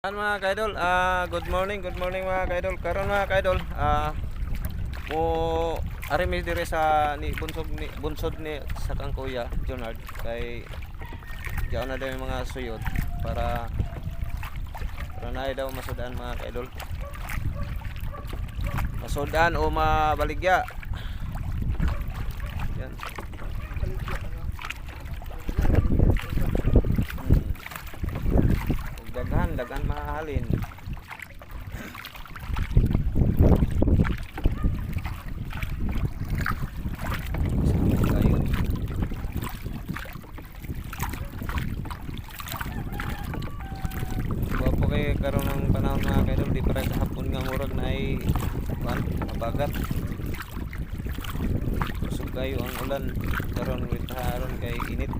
Yan mga kaidol, ah good morning, good morning mga kaidol. Karon mga kaidol, ah mo ari mi dire sa ni bunsod ni bunsod ni sa kang kuya Jonard kay diyan na daw mga suyod para para na daw masudan mga kaidol. Masudan o mabaligya. Yan. Hmm. Ug daghan, daghan mahalin. Karon ng panahon mga kaidol, di para nga murag na ay kuan, mabagat. Kusog kayo ang ulan karon with haron kay init.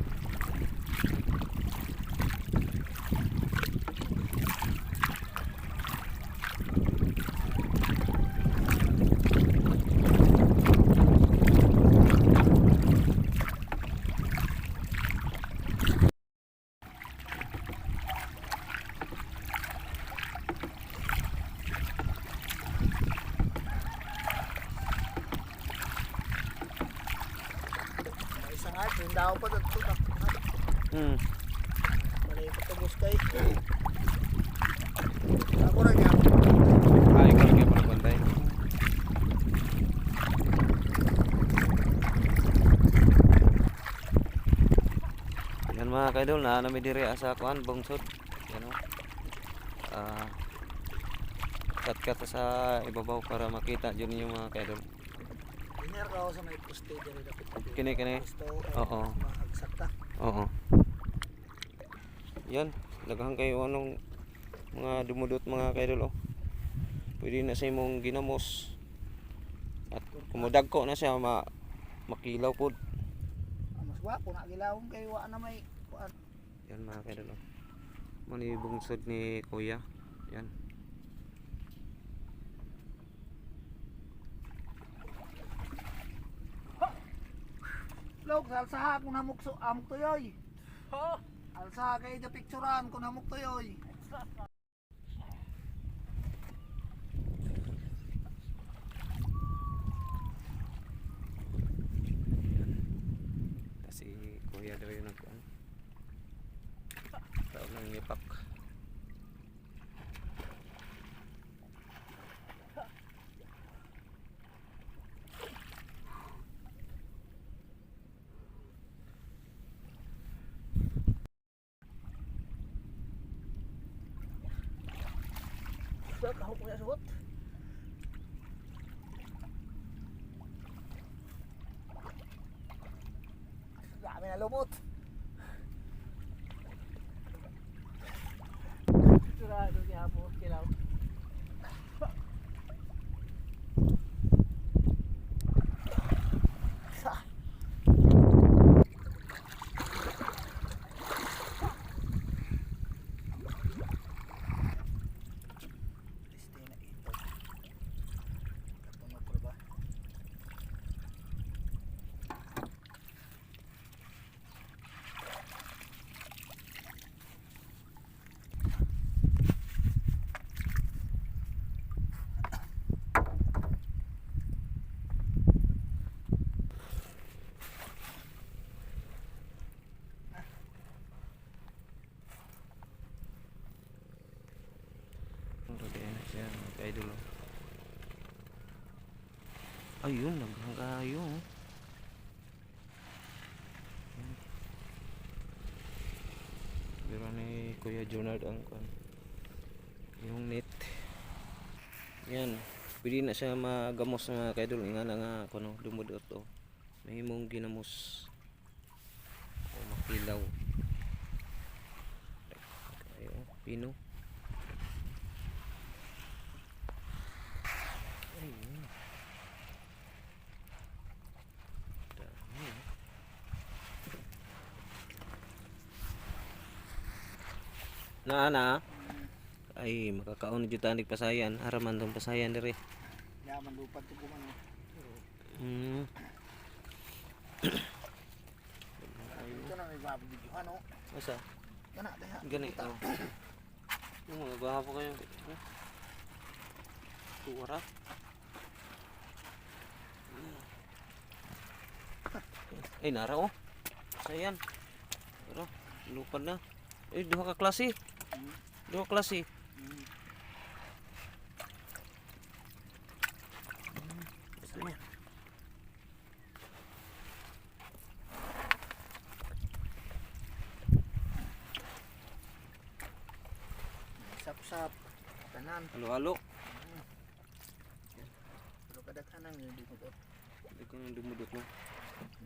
Yung rin yan. Mga kaidol na nami diri sa kuan bungsod. Yan o. Ah kat-kat sa ibabaw para makita jud ninyo mga kaidol. Diner ka sa may poste dapat. Kini kini. Gusto Oo. Mahagsak ka. Oo. Yan, daghang kayo anong mga dumudot mga kaidol oh. Pwede na sa imong ginamos. At kumudag ko na siya ma makilaw pod. Ang Mas wapo na gilawong kay wa na may. Yan mga kaidol oh. Mani bungsod ni Kuya. Yan. Log, salsaha kung namuk so amok tuyoy. Ho? Alsa kay da picturean kung namuk tuyoy. Kasi Kuya daw yung nag ano. Tao nang ipak. Sa kahok ko sa suot. Dami na lumot. Sigurado niya po kilaw. Sa. Stay na ito. Tapos magproba. Mga kaidol oh. Ayun, naghang kayo oh. Yan. Pero ni Kuya Jonard ang kwan. Yung net. Yan. Pwede na siya magamos mga kaidol. Nga na nga kuno dumudot oh. Mahimong ginamos. O makilaw. Ayo, pino. Ayun. Dami, oh. Na na. Ay, makakaon jud tanig pasayan. Haraman tong pasayan dire. Yaman lupat ko man. Hmm. Ito na may babidyo ano. Asa? Kana diha. Gani. Oh. Magawa po kayo. Tuwara. Ay, nara oh. Sayan. Pero, lupad na. Eh, duha ka klase. Duha ka klase. Ito niya. Sap-sap. Tanan. Halo-halo. Pero kadaghanan yun di ko to. Hindi ko nang dumudot na.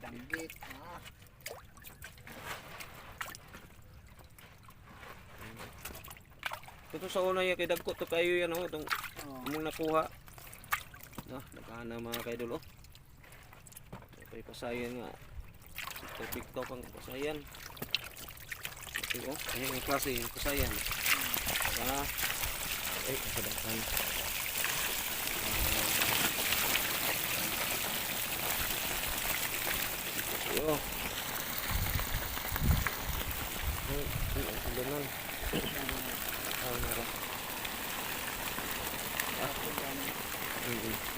Danggit. Ah. Ito sa una yung kay Dagko to kayo yan oh. Itong Oh. Among nakuha. No, nagkana mga kaidol oh. Ito'y pasayan nga. Ito TikTok ang pasayan. Ito oh, ayan yung klase yung pasayan. Ah, ay, kadakan. Ah, Yo. Ay, ay, ang ganun. Ah, meron. Mm-hmm.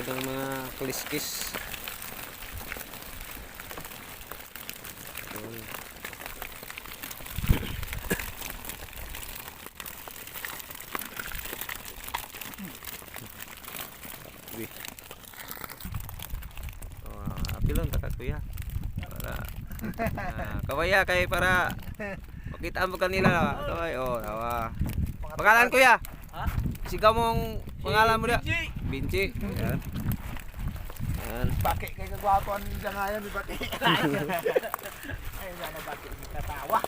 Lupad ng mga kaliskis. Uy. Oh, taka kuya. Para ah, kawaya kay para makita mo kanila. Kaway oh, tawa. Pangalan kuya? Ha? Sigaw mong pangalan mo dia. Binci. Yan. Yan. Baki kay kagwapo ang jangayan di baki. Ay sana baki katawa.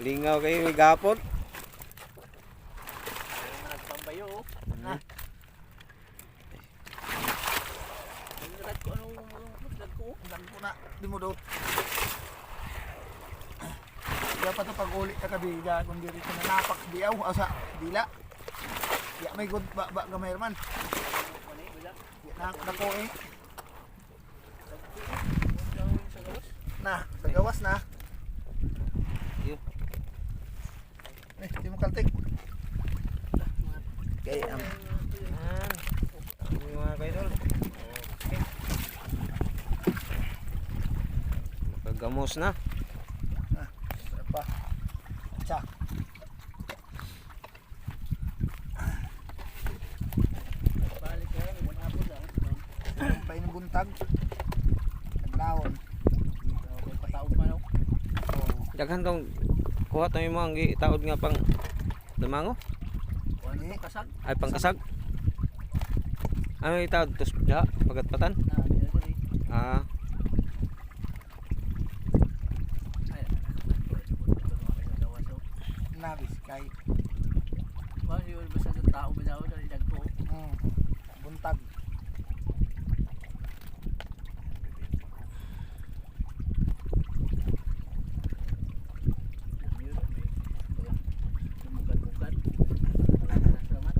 Lingaw kayo may gapon. Ay, nagpambayo. Ha? Na di mo dot. Kaya pa to pag uli ka kabiga kung diri ka nanapak diaw asa dila. Ya may good ba ba gamay man. Ano eh, wala. Ya na nako eh. Na, sa gawas na. Eh, di mo kaltik. Okay, um. Ang mga kaidol. Okay. Makagamos na. sarap pa. Tsa. Balik ka, wala po lang. Ang pa yung buntag. Taglaon. Pataog man ako. Oh. Daghan tong kuha tayo yung mga gitaod nga pang damango. Ano kasag? Ay pangkasag. Ano yung itaod? Tos da, pagatpatan. Ah, na. Ah. Nabis kay. Ba, yun basta sa tao bitaw dali dagko. Hmm. Buntag. Yun, may bukad-bukad. Wala na salamat.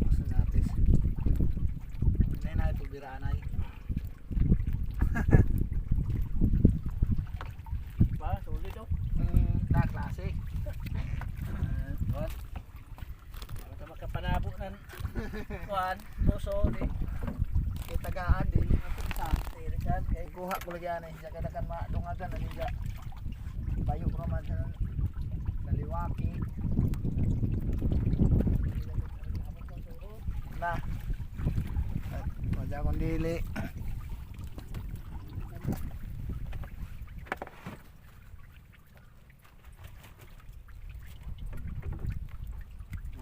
Masa natis. Nay na ito biranay. Ba, sulit oh. Hmm, na klase. Ah, kuwan. Para ka makapanabo nan. Kuwan, puso di. Kay tagaan dili na punta. Tirikan kay Kay kuha ko lagi anay sa kadakan madungagan ani ga. Bayo ko man sa kaliwaki. Na. Wala kong dili.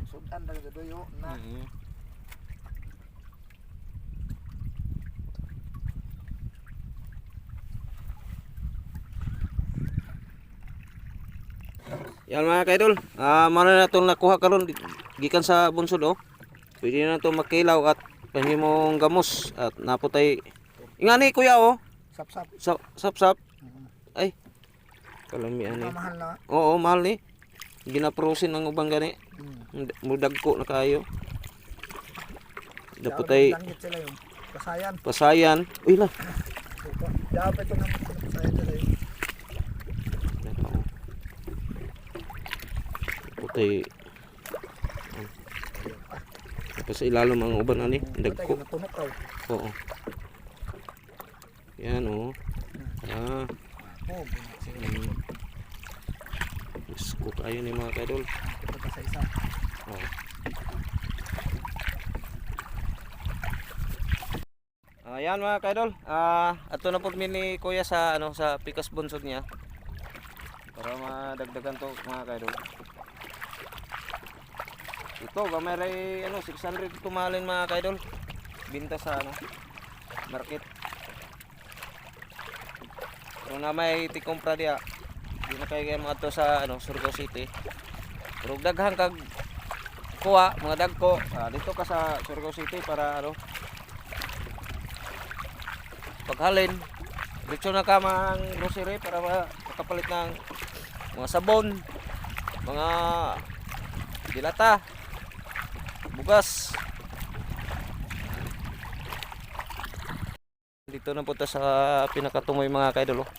Sudan lang sa duyo na. mm Yan mga kaidol, ah mano na itong nakuha karon gikan sa bunsod oh. Pwede na ito makilaw at pahimong gamos at naputay. Ingani kuya oh, Sap sap. sap sap, sap. Ay. Kalami ani. Mahal na. Oo, mahal ni. Ginaprosin ang ubang gani. Hmm. Mudag ko na kayo. Daputay. Pasayan. Pasayan. Uy. Ito. Dapat ito na pasayan Puti. Tapos ilalim ang uban ani, dagko. Oo. Yan oh. Ah, Oh, bunot siya. mm. Diyos ko kayo ni mga kaidol. Oh. Ayan mga kaidol. Ah, ato na po ni Kuya sa ano sa pikas bunsod niya. Para madagdagan to mga kaidol. Ito, gamay ano 600 tumalin mga kaidol. Binta sa ano market. Kung na may tikumpra diya, di na kayo mga to sa ano Surigao City. Pero daghan kag kuha, mga dagko. Ah, dito ka sa Surigao City para ano paghalin. Dito na ka mang grocery para ma- makapalit ng mga sabon, mga dilata, bugas. Dito na punta sa pinakatumoy mga kaidol. Oh.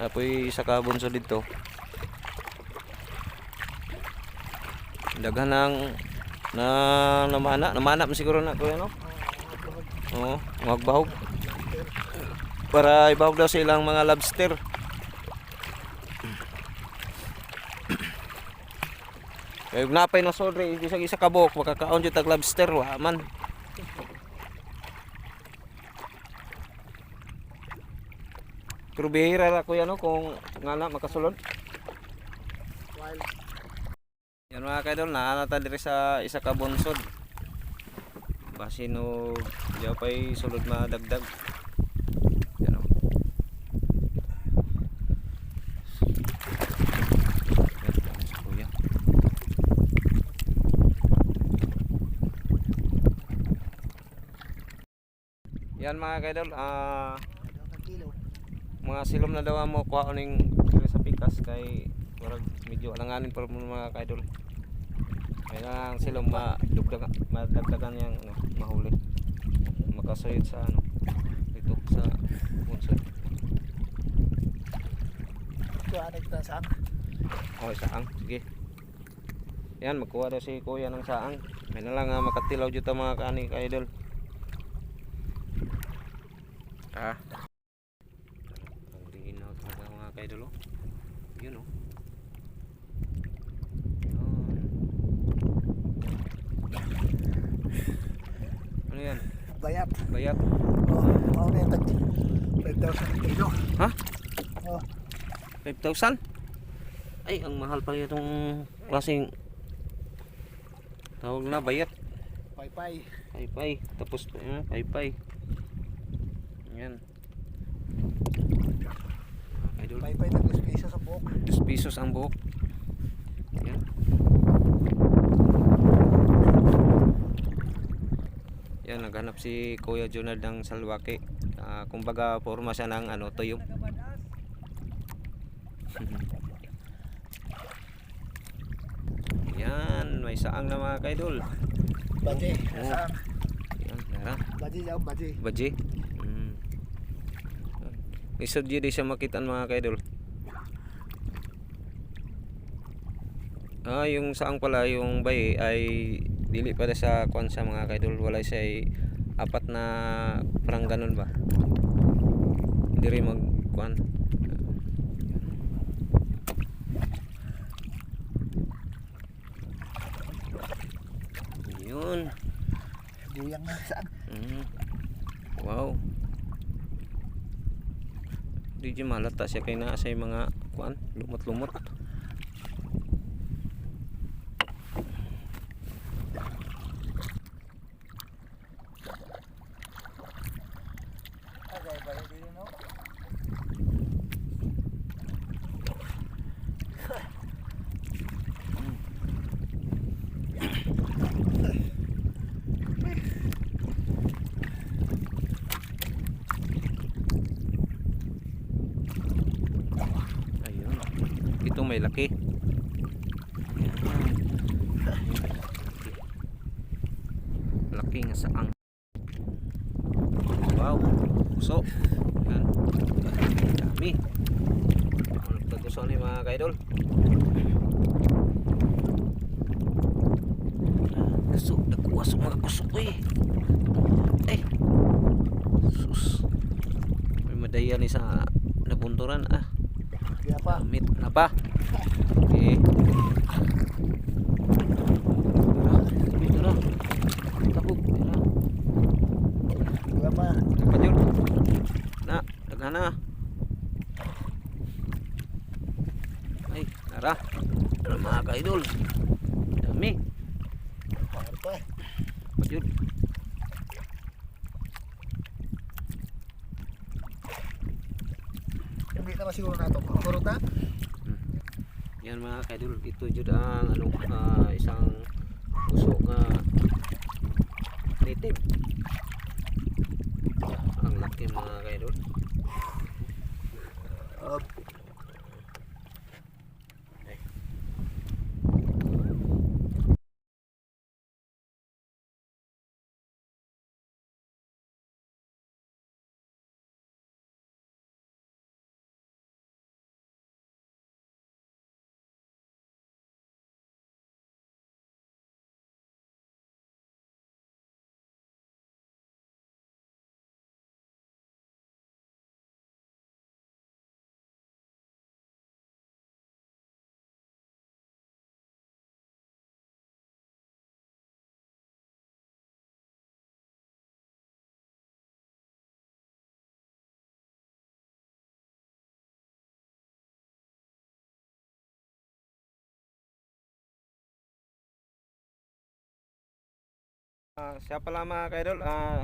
Apoy isa ka bunso dito. Daghan ng na namana, namana man siguro na ko no. Oo, magbahog. Para ibahog daw sa ilang mga lobster. Kaya kung napay na sodre, isa isa ka buhok, makakaon dyan tag lobster, wa man. Pero bihira ra kuya no kung nga na makasulod. While Yan mga kaidol, naanata diri sa isa ka bunsod. Basi no, diya pa'y sulod madagdag. Yan o. Yan, si kuya. Mga kaidol, ah kilo. mga silom na daw mo kuha ning diri sa pikas kay warag medyo alanganin pa mo mga kaidol. Kaya lang silom madugdag madagdagan yang ano, mahuli. Makasayod sa ano dito sa bunsod Ito ano kita saan? okay saang sige. Yan magkuha daw si kuya ng saang may na lang ah, makatilaw dito mga kani kaidol ah ang linaw talaga mga kaidol oh. yun oh Yun. ano yan Bayat. bayat Oh, mao na yung tag 5,000 ang kilo. ha Oh, 5,000 ay ang mahal pa itong klaseng tawag na bayat pay-pay. Paypay. Tapos yun, paypay. Yan. Idol. Pay-pay tag 2 piso sa buhok. 2 pesos ang buhok. Yan. Yan, naghanap si Kuya Jonard ng salwake. Ah, kumbaga, forma siya ng ano, tuyong. Yan, may saang na mga kaidol. Baji. Oh. Saan? Yan, tara. Baji daw, baji. Baji. Mm. Isod di siya makitaan mga kaidol. Ah, yung saang pala yung bay ay dili pa sa kwan sa mga kaidol. Wala siya ay apat na parang ganun ba. Hindi rin mag kwan. Yun. Buyang na saan? Mm. Wow. Di di malata siya kay naa sa mga kuan, lumot-lumot. Okay, bayo din no. Ayun. May laki. Laki nga saang. guso. Yan. Dami. Ano nagtaguso ni mga kaidol? Gusto, nakuha sa mga guso eh. Eh. Sus. May madaya ni sa nabunturan ah. Pa. Pamit na pa. Okay. Dito na. Tabog. Dito na. Pa. Pajul. Na, na. Ay, nara. Ano mga ka-idol? Mga ka-idol, ito jud ang ano ah, Ah, siya pala mga kaidol, ah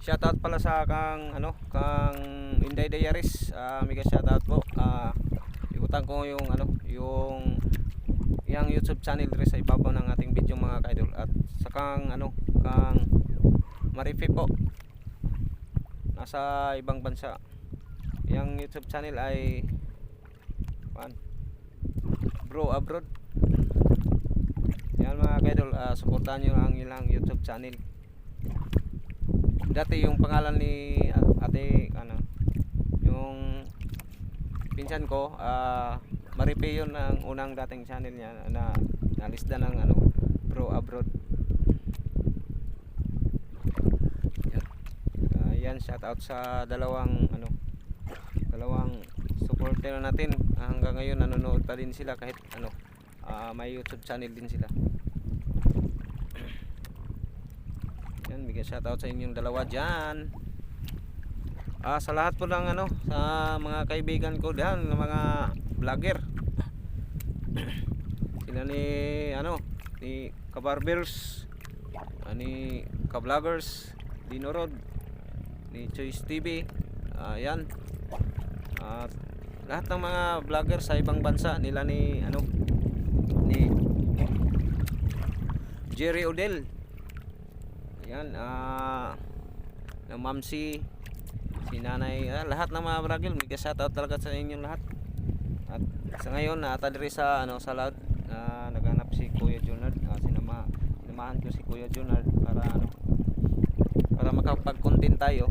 shoutout pala sa kang ano, kang Inday Diaries. Ah, mega shoutout po. Ah, iutang ko yung ano, yung yang YouTube channel rin sa ibabaw ng ating video mga kaidol at sa kang ano, kang Marife po. Nasa ibang bansa. Yang YouTube channel ay pan Bro Abroad. Yan mga kaidol, uh, suportahan nyo ang ilang YouTube channel. Dati yung pangalan ni ate, ano, yung pinsan ko, ah Maripe yun ang unang dating channel niya na nalista ng ano, Pro Abroad. Yan. Ah, shout out sa dalawang ano, dalawang supporter natin. Ah, hanggang ngayon nanonood pa din sila kahit ano, ah, may YouTube channel din sila. Yan, bigyan shoutout sa inyong dalawa diyan. Ah, sa lahat po ng ano, sa mga kaibigan ko diyan, ng mga vlogger. Sila ni ano, ni Kabarbers, ah, ni Kabloggers, Dino Rod, ni Choice TV. Yan. At lahat ng mga vlogger sa ibang bansa nila ni ano ni. Jerry Odell. Yan ah ng Mamsi si Nanay. Ah, lahat ng mga vlogger may shoutout talaga sa inyong lahat. At sa ngayon nata diri sa ano sa loud na naghanap si Kuya Junard. Ah, sinama sinamahan ko si Kuya Junard para ano para makapag-content tayo.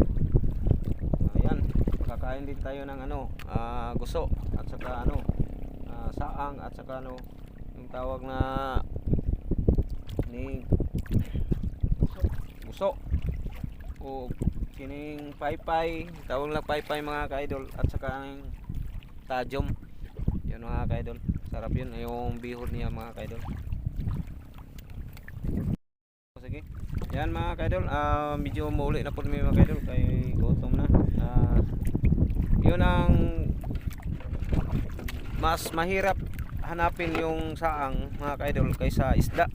Ayan kakain din tayo ng ano ah, guso at saka ano ah, saang at saka ano yung tawag na ni guso o kining paypay. Tawag lang paypay mga kaidol. At saka ang tajom yun mga kaidol. Sarap yun. Yung bihon niya mga kaidol. Sige. Yan mga kaidol. Ah, medyo mauli na po mga kaidol. Kay gutom na. Ah, yun ang mas mahirap hanapin yung saang mga kaidol kaysa isda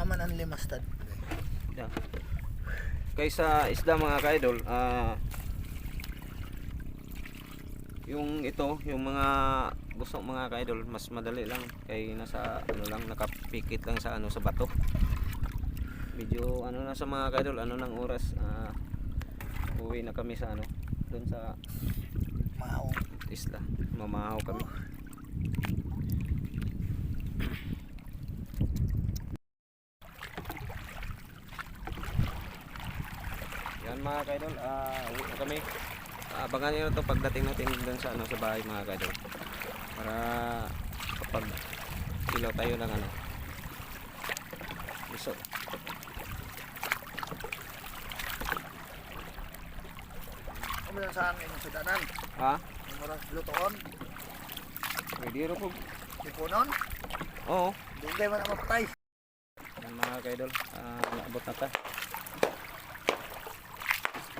Haman ang limastad. Yeah. Kaysa isda mga ka-idol, ah yung ito, yung mga gusto mga ka-idol, mas madali lang kay nasa ano lang nakapikit lang sa ano sa bato. Medyo ano na sa mga ka-idol, ano ng oras, ah uwi na kami sa ano, doon sa Mao. Isla. Mamahaw kami. Yan mga kaidol, ah uwi na kami. Ah, abangan niyo na to pagdating natin dun sa ano sa bahay mga kaidol. Para kapag ilaw tayo ng ano. Iso. Ano lang sa amin ang sudanan? Ha? Ang murang lutoon, Pwede ro po. sipunon, Oo. dugay man ang mapatay. Yan mga kaidol, ah naabot na ta.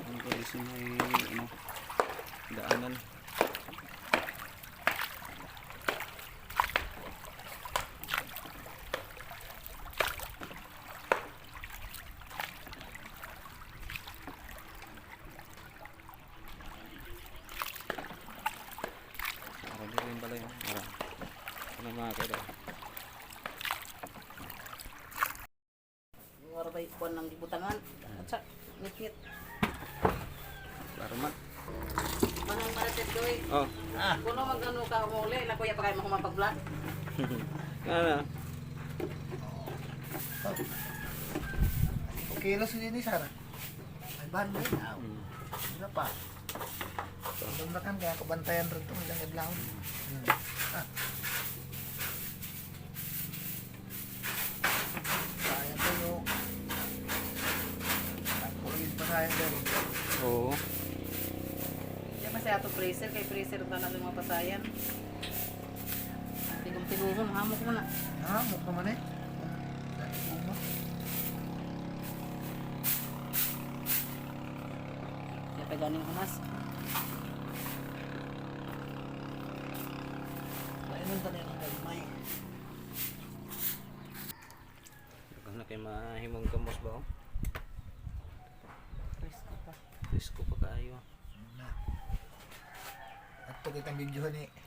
Ang police may ano, daanan. Ako din rin pala yun. Mara. Ano mga kaidol. Yung arabay kuan ng gibutangan. At sa ngit Klaro man. Manang parated doy. Oh. Ah, Kuno magano ka umuli, la kuya pa kay mo mapag-vlog. Ano? kilos din ni Sara. Ay ban din. Ah, Hmm. Ano pa? Dumdakan kaya ako bantayan rin ito ilang adlaw. Hmm. Ah. Sayang kayo. Din. Oo. Diya masaya ato freezer kay freezer ta na mga pasayan. Tigong tiguhon hamok mo na. Ah, mukha man eh. Diya pa ganing humas. Lainan tanin ang gagmay. Ano na kay mahimong gamos ba? oh? Pa. Risko pa kayo. At ito kitang videohan eh.